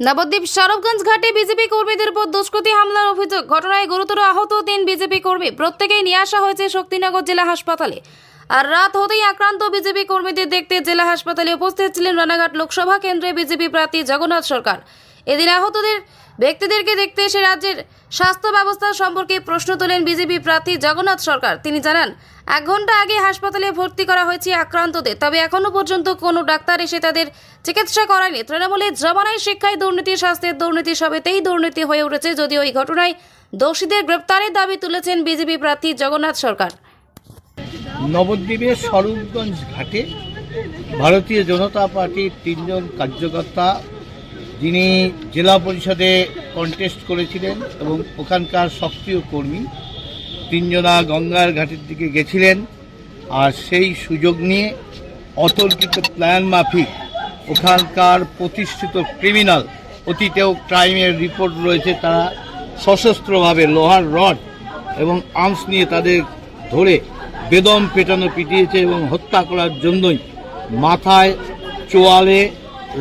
নবদ্বীপ সরবগঞ্জ ঘাটে বিজেপি কর্মীদের উপর দুষ্কৃতী হামলার অভিযোগ। ঘটনায় গুরুতর আহত তিন বিজেপি কর্মী। প্রত্যেকেই নিয়ে আসা হয়েছে শক্তিনগর জেলা হাসপাতালে। আর রাত হতেই আক্রান্ত বিজেপি কর্মীদের দেখতে জেলা হাসপাতালে উপস্থিত ছিলেন রানাঘাট লোকসভা কেন্দ্রে বিজেপি প্রার্থী জগন্নাথ সরকার। এদিন আহতদের ব্যক্তিদেরকে দেখতে এসে রাজ্যের স্বাস্থ্য ব্যবস্থা সম্পর্কে প্রশ্ন তোলেন বিজেপি প্রার্থী জগন্নাথ সরকার। তিনি জানান এক ঘণ্টা আগে হাসপাতালে ভর্তি করা হয়েছে আক্রান্তদের। তবে এখনও পর্যন্ত কোনো ডাক্তার এসে তাদের চিকিৎসা করায়নি। তৃণমূলের জমানায় শিক্ষায় দুর্নীতি, স্বাস্থ্যের দুর্নীতি সবেতেই দুর্নীতি হয়ে উঠেছে যদিও এই ঘটনায় দোষীদের গ্রেপ্তারের দাবি তুলেছেন বিজেপি প্রার্থী জগন্নাথ সরকার। নবদ্বীপের স্বরূপগঞ্জ ঘাটে ভারতীয় জনতা পার্টির তিনজন কার্যকর্তা, যিনি জেলা পরিষদে কন্টেস্ট করেছিলেন এবং ওখানকার সক্রিয় কর্মী। তিনজনা গঙ্গার ঘাটের দিকে গেছিলেন আর সেই সুযোগ নিয়ে অতর্কিত প্ল্যান মাফিক, ওখানকার প্রতিষ্ঠিত ক্রিমিনাল, অতীতেও ক্রাইমের রিপোর্ট রয়েছে, তারা সশস্ত্রভাবে লোহার রড এবং আর্মস নিয়ে তাদের ধরে বেদম পেটানো পিটিয়েছে এবং হত্যা করার জন্যই মাথায় চোয়ালে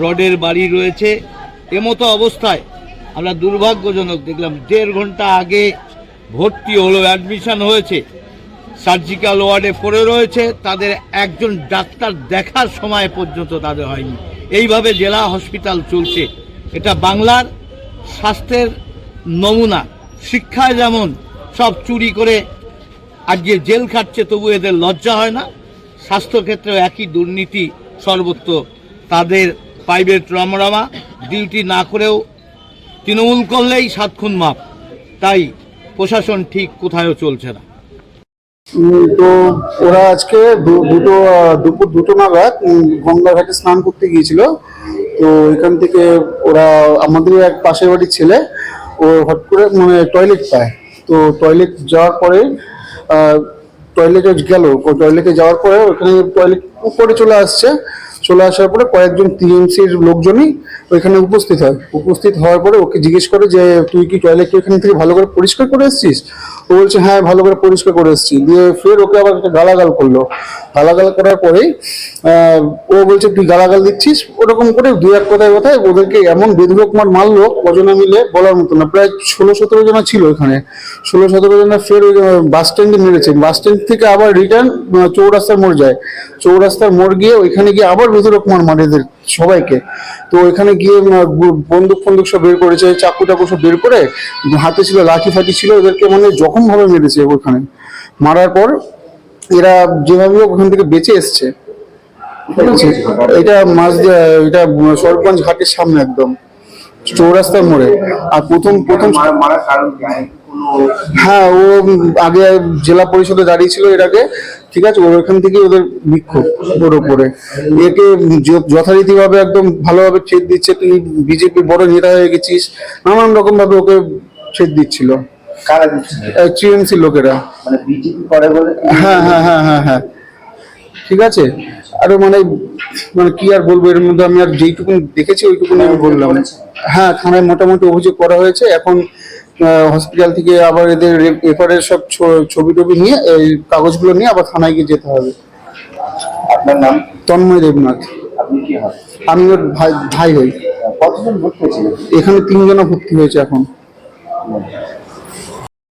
রডের বাড়ি রয়েছে। এমতো অবস্থায় আমরা দুর্ভাগ্যজনক দেখলাম, দেড় ঘণ্টা আগে ভর্তি হলো অ্যাডমিশন হয়েছে। সার্জিক্যাল ওয়ার্ডে পড়ে রয়েছে। তাদের একজন ডাক্তার দেখার সময় পর্যন্ত তাদের হয়নি। এইভাবে জেলা হসপিটাল চলছে। এটা বাংলার স্বাস্থ্যের নমুনা। শিক্ষায় যেমন সব চুরি করে আজকে জেল খাটছে, তবু এদের লজ্জা হয় না। স্বাস্থ্যক্ষেত্রেও একই দুর্নীতি সর্বত্র। তাদের প্রাইভেট রমরমা ডিউটি না করেও তৃণমূল করলেই সাত খুন মাপ। তাই প্রশাসন ঠিক কোথায়ও চলছে না। তো ওরা আজকে দুটো দুপুর দুটো নাগাদ উম, গঙ্গা ঘাটে স্নান করতে গিয়েছিল। তো এখান থেকে ওরা আমাদের এক পাশের বাড়ির ছেলে ও হট করে মানে টয়লেট পায়। তো টয়লেট যাওয়ার পরে টয়লেটে গেল। টয়লেটে যাওয়ার পরে ওখানে টয়লেট উপরে চলে আসছে। চলে আসার পরে কয়েকজন টিএমসির লোকজনই ওইখানে উপস্থিত হয়। উপস্থিত হওয়ার পরে ওকে জিজ্ঞেস করে যে, তুই কি টয়লেট এখান থেকে ভালো করে পরিষ্কার করে এসেছিস? ও বলছে হ্যাঁ ভালো করে পরিষ্কার করে এসেছি। দিয়ে ফের ওকে আবার একটা গালাগাল করল। গালাগাল করার পরেই ও বলছে, তুই গালাগাল দিচ্ছিস? ওরকম করে দু এক কথায় কথায় ওদেরকে এমন বেধুরক মার মারলো, কজনা মিলে বলার মতো না। প্রায় ষোলো সতেরো জনা ছিল ওখানে। ষোলো সতেরো জনা ফের ওই বাস স্ট্যান্ডে মেরেছে বাস স্ট্যান্ড থেকে আবার রিটার্ন চৌরাস্তার মোড় যায়। চৌরাস্তার মোড় গিয়ে ওইখানে গিয়ে আবার বেধুরক মার মারে সবাইকে। তো ওইখানে গিয়ে বন্দুক ফন্দুক সব বের করেছে চাকু টাকু সব বের করে হাতে ছিল লাঠি ফাঠি ছিল ওদেরকে মানে জখম ভাবে মেরেছে ওখানে মারার পর এরা যেভাবে হোক ওখান থেকে বেঁচে এসছে। এটা মাছ এটা সরগঞ্জ ঘাটের সামনে একদম। চৌরাস্তার মোড়ে। আর প্রথম প্রথম হ্যাঁ ও আগে জেলা পরিষদে দাঁড়িয়ে ছিল এর আগে ঠিক আছে ওর ওখান থেকে ওদের বিক্ষোভ ওর উপরে। একে যথারীতিভাবে একদম ভালোভাবে ছেদ দিচ্ছে তুই বিজেপি বড় নেতা হয়ে গেছিস নানান রকম ভাবে ওকে ছেদ দিচ্ছিল। কারা টিএমসি লোকেরা। মানে বিজেপি করে বলে? হ্যাঁ হ্যাঁ হ্যাঁ হ্যাঁ হ্যাঁ। ঠিক আছে? আরও মানে মানে কি আর বলব এর মধ্যে আমি আর যেইটুকু দেখেছি ওইটুকুনি আমি বললাম। হ্যাঁ থানায় মোটামুটি অভিযোগ করা হয়েছে। এখন হসপিটাল থেকে আবার এদের রেফারের সব ছবি টবি নিয়ে এই কাগজগুলো নিয়ে আবার থানায় গিয়ে যেতে হবে। আপনার নাম? তন্ময় দেবনাথ। আপনি কি হন? আমি ওর ভাই ভাই হই। কতজন ভর্তি হয়েছে এখানে তিনজনও ভর্তি হয়েছে এখন।